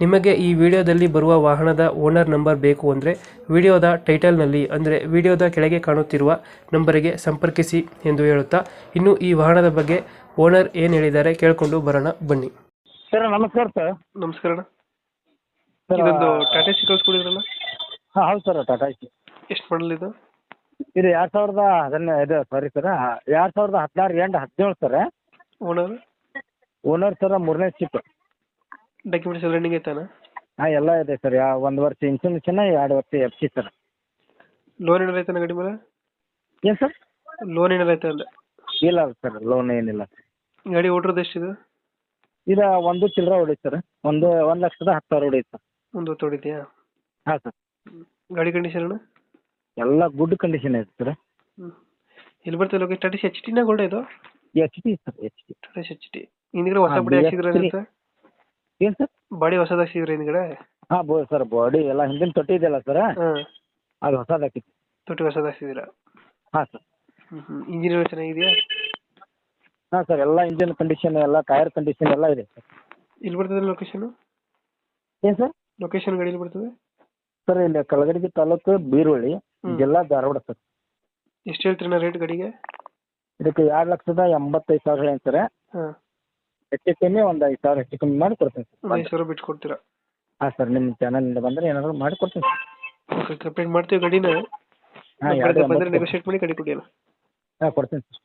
ನಿಮಗೆ ಈ ವಿಡಿಯೋದಲ್ಲಿ ಬರುವ ವಾಹನದ ಓನರ್ ನಂಬರ್ ಬೇಕು ಅಂದರೆ ವಿಡಿಯೋದ ಟೈಟಲ್ನಲ್ಲಿ ಅಂದರೆ ವಿಡಿಯೋದ ಕೆಳಗೆ ಕಾಣುತ್ತಿರುವ ನಂಬರಿಗೆ ಸಂಪರ್ಕಿಸಿ ಎಂದು ಹೇಳುತ್ತಾ ಇನ್ನು ಈ ವಾಹನದ ಬಗ್ಗೆ ಓನರ್ ಏನು ಹೇಳಿದ್ದಾರೆ ಕೇಳಿಕೊಂಡು ಬರೋಣ ಬನ್ನಿ. ಸರ್ ನಮಸ್ಕಾರ ಸರ್. ನಮಸ್ಕಾರ ಸರ್ ಇದೊಂದು ಟಾಟಾ ಹಾಂ ಹೌದು ಸರ್ ಟಾಟಾ ಐತಿ ಎಷ್ಟು ಮಾಡಲ್ ಇದು? ಇದು ಎರಡು ಸಾವಿರದ ಹದಿನ ಇದು ಸಾರಿ ಸರ್ ಎರಡು ಸಾವಿರದ ಹದಿನಾರು ಎಂಟು ಹದಿನೇಳು ಸರ್. ಓನರ್ ಓನರ್ ಸರ್ ಮೂರನೇ ಸಿಪ್ ಡಾಕ್ಯುಮೆಂಟ್ಸ್ ಎಲ್ಲ ರನ್ನಿಂಗ್ ಐತಾನ? ಹಾಂ ಎಲ್ಲ ಇದೆ ಸರ್ ಯಾ ಒಂದು ವರ್ಷ ಇನ್ಸುಲೇಷನ್ ಎರಡು ವರ್ಷ ಎಫ್ ಸಿ ಸರ್ ಲೋನ್ ಏನಾರ ಐತಾನ ಗಾಡಿ ಮೇಲೆ? ಏನು ಸರ್ ಲೋನ್ ಏನಾರ ಐತೆ ಅಲ್ಲ ಇಲ್ಲ ಸರ್ ಲೋನ್ ಏನಿಲ್ಲ. ಗಾಡಿ ಓಟ್ರದ್ದು ಎಷ್ಟಿದೆ ಇಲ್ಲ ಒಂದು ಚಿಲ್ಲರೆ ಹೊಡೀತು ಸರ್ ಒಂದು ಒಂದು ಲಕ್ಷದ ಹತ್ತು ಸಾವಿರ ಹೊಡೀತು ಸರ್ ಒಂದು ಹೊತ್ತು ಹೊಡಿತೀಯಾ? ಹಾಂ ಸರ್ ಗಾಡಿ ಕಂಡೀಷನ್ ಅಣ್ಣ ಎಲ್ಲ ಗುಡ್ ಕಂಡೀಷನ್ ಐತೆ ಸರ್ ಇಲ್ಲಿ ಬರ್ತದೆ ಲೊಕೇಶನ್ ಟಾಟಾ ಎಚ್ ಟಿನ ಗೋಲ್ಡ್ ಇದು? H T sir H T Tata H T ಹಿಂದ್ಗಡೆ ಹೊಸ ಹಾ, ಬಡಿ ಹಾಕ್ಸಿದ್ರೆ. ಏನು ಸರ್? ಬಾಡಿ ಹೊಸದು ಹಾಕ್ಸಿದ್ರೆ ಹಿಂದ್ಗಡೆ? ಹಾಂ ಬೋ ಸರ್ ಬಾಡಿ ಎಲ್ಲ ಹಿಂದಿನ ತೊಟ್ಟಿ ಇದೆಯಲ್ಲ ಸರ್? ಹಾಂ. ಅದು ಹೊಸದು ಹಾಕಿತ್ತು ತೊಟ್ಟಿ ಹೊಸದು ಹಾಕ್ಸಿದ್ದೀರಾ ಹಾಂ ಸರ್. ಹ್ಞೂ ಹ್ಞೂ ಇಂಜಿನ್ ಎಲ್ಲ ಚೆನ್ನಾಗಿದೆಯಾ? ಹಾಂ ಸರ್ ಎಲ್ಲ ಇಂಜಿನ್ ಕಂಡೀಷನ್ ಎಲ್ಲ ಟೈರ್ ಕಂಡೀಷನ್ ಎಲ್ಲ ಇದೆ ಸರ್. ಇಲ್ಲಿ ಬರ್ತದೆ ಲೊಕೇಶನ್? ಏನ್ ಸರ್? ಲೊಕೇಶನ್ ಗಾಡಿ ಬರ್ತದೆ? ಸರ್ ಇಲ್ಲಿ ಕಲಗಡಗಿ ತಾಲೂಕು ಬೀರುಳ್ಳಿ ಹ್ಮ್. ಜಿಲ್ಲಾ ಧಾರವಾಡ ಸರ್. ಎಷ್ಟು ಹೇಳ್ತೀರಣ್ಣ ರೇಟ್ ಗಾಡಿಗೆ? ಇದಕ್ಕೆ ಎರಡು ಲಕ್ಷದ ಎಂಬತ್ತೈದು ಸಾವಿರ ಹೇಳಿ ಸರ್ ಹಾಂ. ಹೆಚ್ಚು ಕಮ್ಮಿ ಒಂದು ಐದು ಸಾವಿರ ಹೆಚ್ಚು ಕಮ್ಮಿ ಮಾಡಿ ಕೊಡ್ತೀನಿ ಸರ್ ಐದು ಸಾವಿರ ಬಿಟ್ಟು ಕೊಡ್ತೀರಾ ಹಾಂ ಸರ್ ನಿಮ್ಮ ಚಾನಲಿಂದ ಬಂದರೆ ಏನಾದರೂ ಮಾಡಿ ಕೊಡ್ತೀನಿ ಸರ್. ಓಕೆ ಕಂಪ್ಲೇಂಟ್ ಮಾಡ್ತೀವಿ ಗಾಡಿನ. ಹಾಂ ಬಂದರೆ ನೆಗೋಷಿಯೇಟ್ ಮಾಡಿ ಗಾಡಿ ಕೊಡಿ ಅಲ್ಲ ಹಾಂ ಕೊಡ್ತೀನಿ ಸರ್.